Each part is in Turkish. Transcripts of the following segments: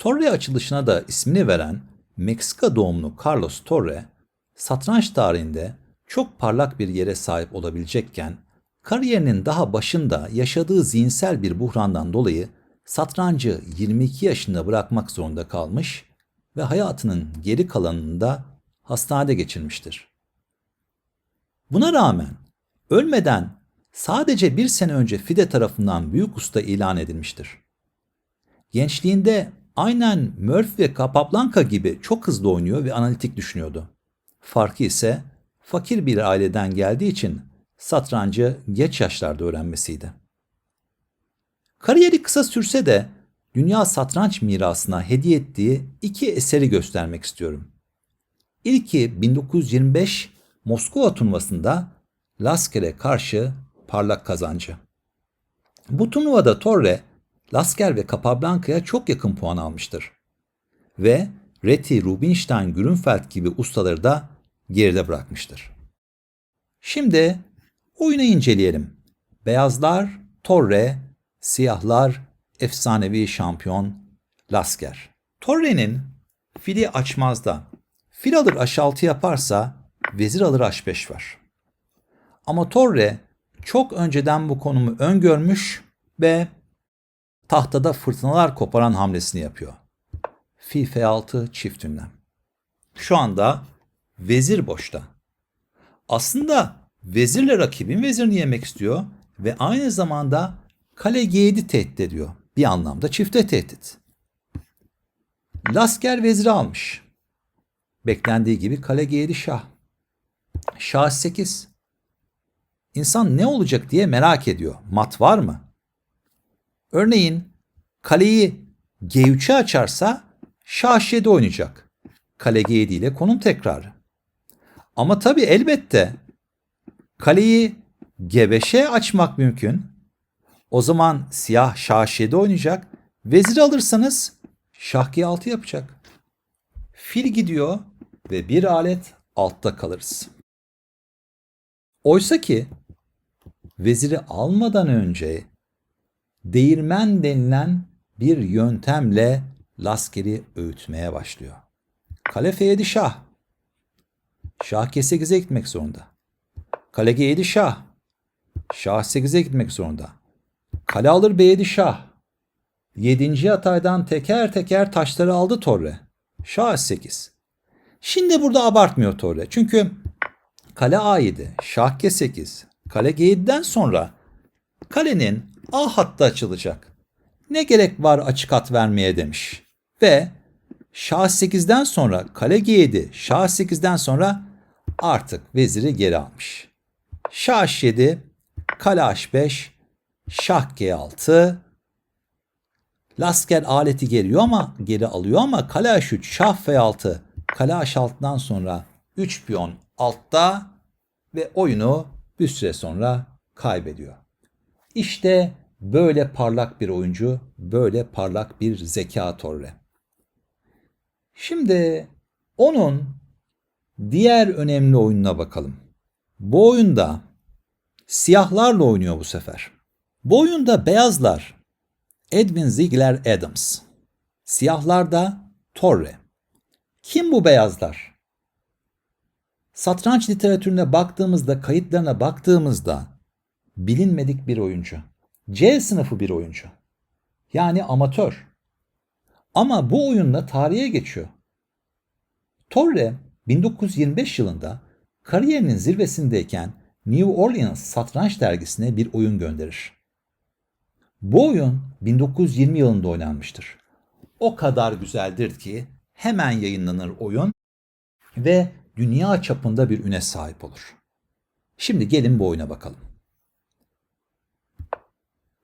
Torre açılışına da ismini veren Meksika doğumlu Carlos Torre, satranç tarihinde çok parlak bir yere sahip olabilecekken, kariyerinin daha başında yaşadığı zihinsel bir buhrandan dolayı satrancı 22 yaşında bırakmak zorunda kalmış ve hayatının geri kalanında hastanede geçirmiştir. Buna rağmen ölmeden sadece bir sene önce FIDE tarafından büyük usta ilan edilmiştir. Gençliğinde aynen Murphy ve Capablanca gibi çok hızlı oynuyor ve analitik düşünüyordu. Farkı ise fakir bir aileden geldiği için satrancı geç yaşlarda öğrenmesiydi. Kariyeri kısa sürse de dünya satranç mirasına hediye ettiği iki eseri göstermek istiyorum. İlki 1925 Moskova turnuvasında Lasker'e karşı parlak kazancı. Bu turnuvada Torre, Lasker ve Capablanca'ya çok yakın puan almıştır. Ve Reti, Rubinstein, Grünfeld gibi ustaları da geride bırakmıştır. Şimdi oyunu inceleyelim. Beyazlar Torre, siyahlar efsanevi şampiyon Lasker. Torre'nin fili açmazda. Fil alır H6 yaparsa vezir alır H5 var. Ama Torre çok önceden bu konumu öngörmüş ve tahtada fırtınalar koparan hamlesini yapıyor. Fil F6 çift ünlem. Şu anda vezir boşta. Aslında vezirle rakibin vezirini yemek istiyor ve aynı zamanda kale G7 tehdit ediyor. Bir anlamda çifte tehdit. Lasker veziri almış. Beklendiği gibi kale G7 şah. Şah 8. İnsan ne olacak diye merak ediyor. Mat var mı? Örneğin kaleyi G3'e açarsa şah 7 oynayacak. Kale G7 ile konum tekrarı. Ama tabii elbette kaleyi G5'e açmak mümkün. O zaman siyah şah 7 oynayacak. Vezir alırsanız şah G6 yapacak. Fil gidiyor ve bir alet altta kalırız. Oysa ki veziri almadan önce değirmen denilen bir yöntemle Lasker'i öğütmeye başlıyor. Kale F7 şah. Şah G8'e gitmek zorunda. Kale G7 şah. Şah 8'e gitmek zorunda. Kale alır B7 şah. 7. hataydan teker teker taşları aldı Torre. Şah 8. Şimdi burada abartmıyor Torre. Çünkü kale A7, şah G8, kale G7'den sonra kalenin A hattı açılacak. Ne gerek var açık hat vermeye demiş. Ve şah 8'den sonra kale G7, şah 8'den sonra artık veziri geri almış. Şah H7, kale H5, şah G6, Lasker aleti geliyor ama geri alıyor ama kale H3, şah F6, kale H6'dan sonra 3 piyon altta ve oyunu bir süre sonra kaybediyor. İşte böyle parlak bir oyuncu, böyle parlak bir zeka Torre. Şimdi onun diğer önemli oyununa bakalım. Bu oyunda siyahlarla oynuyor bu sefer. Bu oyunda beyazlar Edwin Ziegler Adams. Siyahlarda Torre. Kim bu beyazlar? Satranç literatürüne baktığımızda, kayıtlarına baktığımızda bilinmedik bir oyuncu. C sınıfı bir oyuncu. Yani amatör. Ama bu oyunla tarihe geçiyor. Torre 1925 yılında kariyerinin zirvesindeyken New Orleans Satranç Dergisi'ne bir oyun gönderir. Bu oyun 1920 yılında oynanmıştır. O kadar güzeldir ki hemen yayınlanır oyun ve dünya çapında bir üne sahip olur. Şimdi gelin bu oyuna bakalım.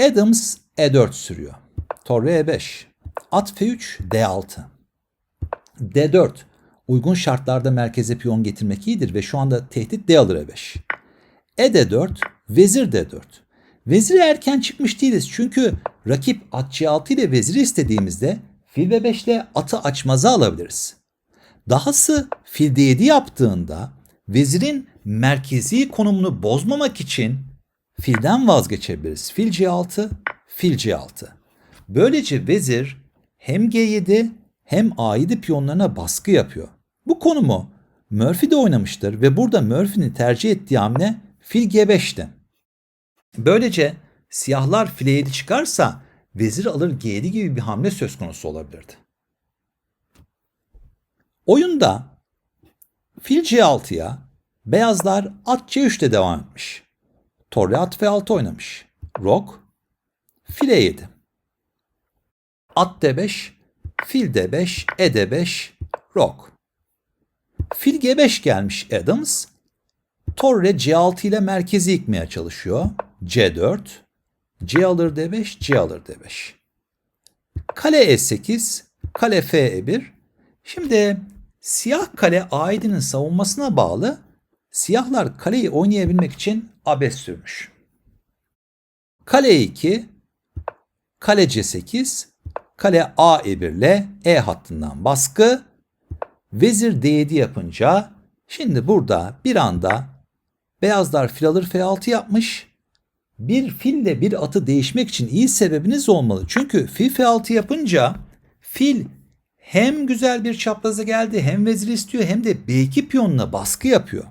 Adams E4 sürüyor. Torre E5. At F3 D6. D4. Uygun şartlarda merkeze piyon getirmek iyidir ve şu anda tehdit D alır E5. E D4, vezir D4. Veziri erken çıkmış değiliz çünkü rakip at C6 ile veziri istediğimizde fil B5 ile atı açmaza alabiliriz. Dahası fil D7 yaptığında vezirin merkezi konumunu bozmamak için filden vazgeçebiliriz. Fil C6, fil C6. Böylece vezir hem G7 hem A7 piyonlarına baskı yapıyor. Bu konumu Murphy de oynamıştır ve burada Murphy'nin tercih ettiği hamle fil G5'ti. Böylece siyahlar file 7 çıkarsa vezir alır G7 gibi bir hamle söz konusu olabilirdi. Oyunda fil C6'ya beyazlar at C3'te devam etmiş. Torre at F6 oynamış. Rok file 7. At D5, fil D5, E D5, rok. Fil G5 gelmiş Adams. Torre C6 ile merkezi yıkmaya çalışıyor. C4, C alır D5, C alır D5. Kale E8, kale F1. Şimdi siyah kale A7'nin savunmasına bağlı siyahlar kaleyi oynayabilmek için abes sürmüş. Kale E2, kale C8, kale A1 ile E hattından baskı, vezir D7 yapınca şimdi burada bir anda beyazlar fil alır F6 yapmış. Bir fille bir atı değişmek için iyi sebebiniz olmalı. Çünkü fil F6 yapınca fil hem güzel bir çapraza geldi hem vezir istiyor hem de B2 piyonuna baskı yapıyor.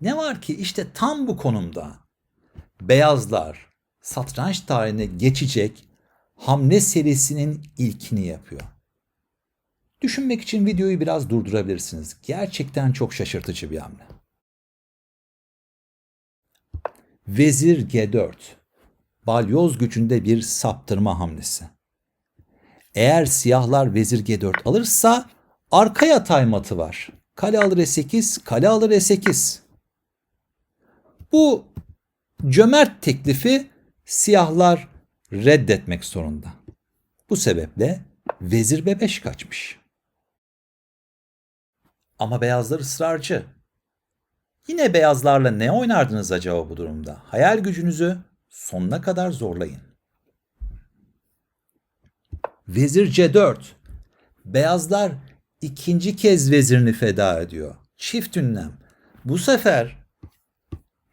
Ne var ki işte tam bu konumda beyazlar satranç tarihine geçecek hamle serisinin ilkini yapıyor. Düşünmek için videoyu biraz durdurabilirsiniz. Gerçekten çok şaşırtıcı bir hamle. Vezir G4. Balyoz gücünde bir saptırma hamlesi. Eğer siyahlar vezir G4 alırsa arka yatay matı var. Kale alır E8, kale alır E8. Bu cömert teklifi siyahlar reddetmek zorunda. Bu sebeple vezir B5 kaçmış. Ama beyazlar ısrarcı. Yine beyazlarla ne oynardınız acaba bu durumda? Hayal gücünüzü sonuna kadar zorlayın. Vezir C4. Beyazlar ikinci kez vezirini feda ediyor. Çift ünlem. Bu sefer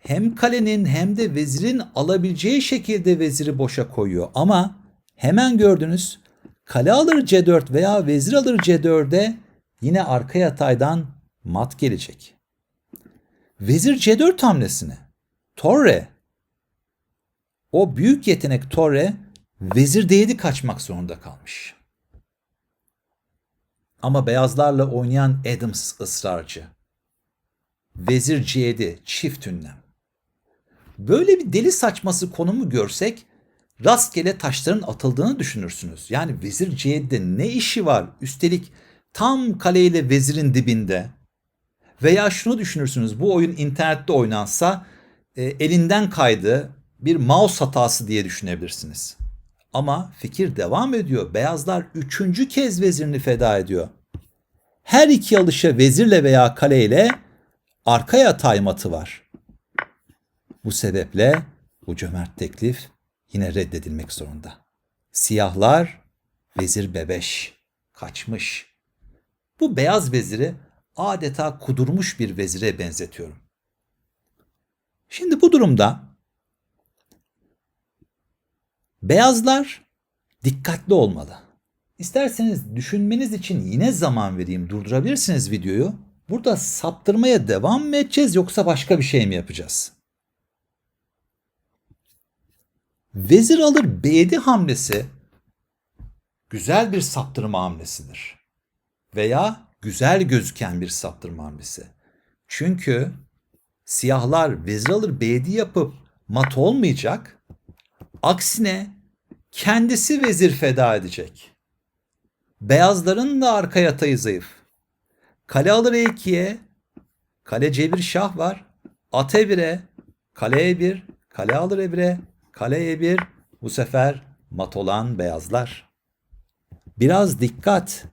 hem kalenin hem de vezirin alabileceği şekilde veziri boşa koyuyor. Ama hemen gördünüz kale alır C4 veya vezir alır C4'e yine arka yataydan mat gelecek. Vezir C4 hamlesine Torre o büyük yetenek Torre vezir D7 kaçmak zorunda kalmış. Ama beyazlarla oynayan Adams ısrarcı. Vezir C7 çift ünlem. Böyle bir deli saçması konumu görsek rastgele taşların atıldığını düşünürsünüz. Yani vezir C7'de ne işi var? Üstelik tam kaleyle vezirin dibinde. Veya şunu düşünürsünüz bu oyun internette oynansa e, elinden kaydı bir mouse hatası diye düşünebilirsiniz. Ama fikir devam ediyor. Beyazlar üçüncü kez vezirini feda ediyor. Her iki alışa vezirle veya kaleyle arkaya taymatı var. Bu sebeple bu cömert teklif yine reddedilmek zorunda. Siyahlar vezir bebeş kaçmış. Bu beyaz veziri adeta kudurmuş bir vezire benzetiyorum. Şimdi bu durumda beyazlar dikkatli olmalı. İsterseniz düşünmeniz için yine zaman vereyim durdurabilirsiniz videoyu. Burada saptırmaya devam mı edeceğiz yoksa başka bir şey mi yapacağız? Vezir alır B7 hamlesi güzel bir saptırma hamlesidir. Veya güzel gözüken bir saptırma hamlesi. Çünkü siyahlar vezir alır B7 yapıp mat olmayacak. Aksine kendisi vezir feda edecek. Beyazların da arka yatayı zayıf. Kale alır E2'ye, kale C1 şah var. At E1'e, kale E1, kale alır E1'e, kale E1, bu sefer mat olan beyazlar. Biraz dikkat.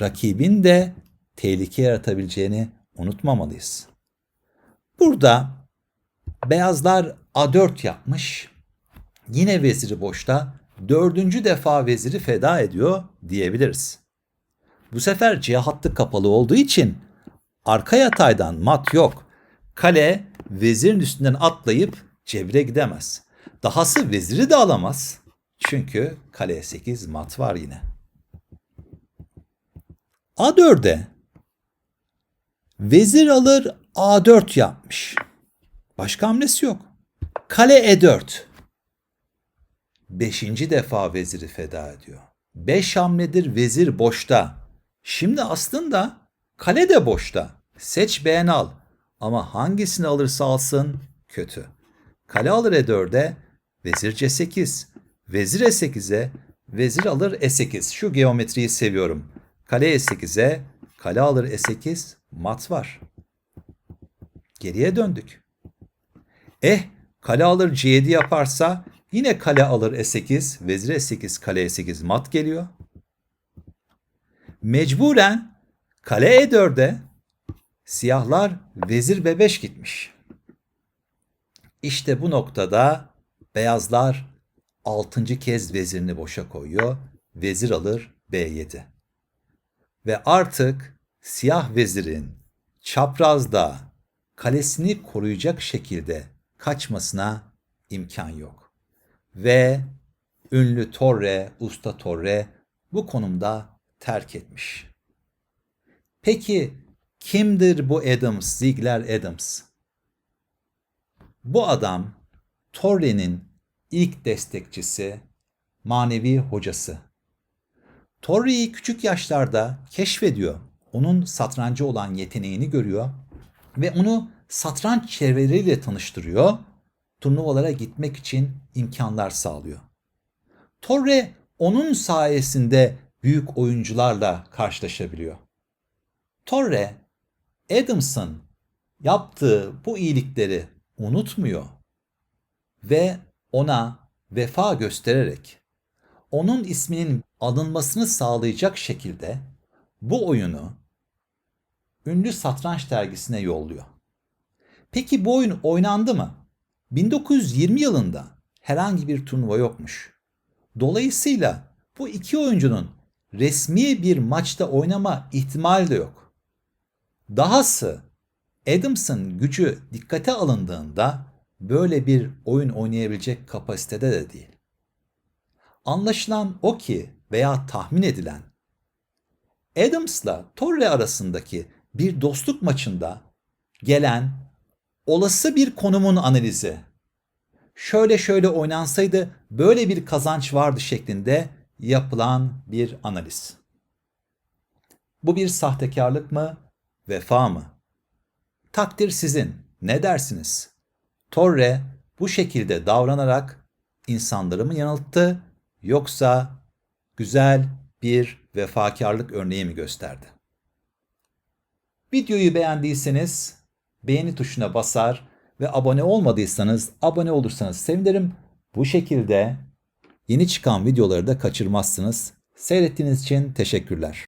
Rakibin de tehlike yaratabileceğini unutmamalıyız. Burada beyazlar A4 yapmış. Yine veziri boşta. Dördüncü defa veziri feda ediyor diyebiliriz. Bu sefer C hattı kapalı olduğu için arka yataydan mat yok. Kale vezirin üstünden atlayıp cebire gidemez. Dahası veziri de alamaz. Çünkü kale 8 mat var yine. A4'e vezir alır A4 yapmış. Başka hamlesi yok. Kale E4. Beşinci defa veziri feda ediyor. Beş hamledir vezir boşta. Şimdi aslında kale de boşta. Seç beğen al. Ama hangisini alırsa alsın kötü. Kale alır E4'e, vezir C8. Vezir E8'e, vezir alır E8. Şu geometriyi seviyorum. Kale E8'e, kale alır E8, mat var. Geriye döndük. Eh, kale alır C7 yaparsa yine kale alır E8, vezir E8, kale E8 mat geliyor. Mecburen kale E4'e siyahlar vezir B5 gitmiş. İşte bu noktada beyazlar altıncı kez vezirini boşa koyuyor. Vezir alır B7. Ve artık siyah vezirin çaprazda kalesini koruyacak şekilde kaçmasına imkan yok. Ve ünlü Torre, usta Torre bu konumda terk etmiş. Peki kimdir bu Adams, Ziegler Adams? Bu adam Torre'nin ilk destekçisi, manevi hocası. Torre'yi küçük yaşlarda keşfediyor. Onun satrancı olan yeteneğini görüyor ve onu satranç çevreleriyle tanıştırıyor. Turnuvalara gitmek için imkanlar sağlıyor. Torre onun sayesinde büyük oyuncularla karşılaşabiliyor. Torre, Adams'ın yaptığı bu iyilikleri unutmuyor ve ona vefa göstererek onun isminin alınmasını sağlayacak şekilde bu oyunu ünlü satranç dergisine yolluyor. Peki bu oyun oynandı mı? 1920 yılında herhangi bir turnuva yokmuş. Dolayısıyla bu iki oyuncunun resmi bir maçta oynama ihtimali de yok. Dahası Adams'ın gücü dikkate alındığında böyle bir oyun oynayabilecek kapasitede de değil. Anlaşılan o ki veya tahmin edilen Adams'la Torre arasındaki bir dostluk maçında gelen olası bir konumun analizi şöyle şöyle oynansaydı böyle bir kazanç vardı şeklinde yapılan bir analiz. Bu bir sahtekarlık mı, vefa mı? Takdir sizin. Ne dersiniz? Torre bu şekilde davranarak insanları mı yanılttı yoksa güzel bir vefakarlık örneği mi gösterdi? Videoyu beğendiyseniz beğeni tuşuna basar ve abone olmadıysanız abone olursanız sevinirim. Bu şekilde yeni çıkan videoları da kaçırmazsınız. Seyrettiğiniz için teşekkürler.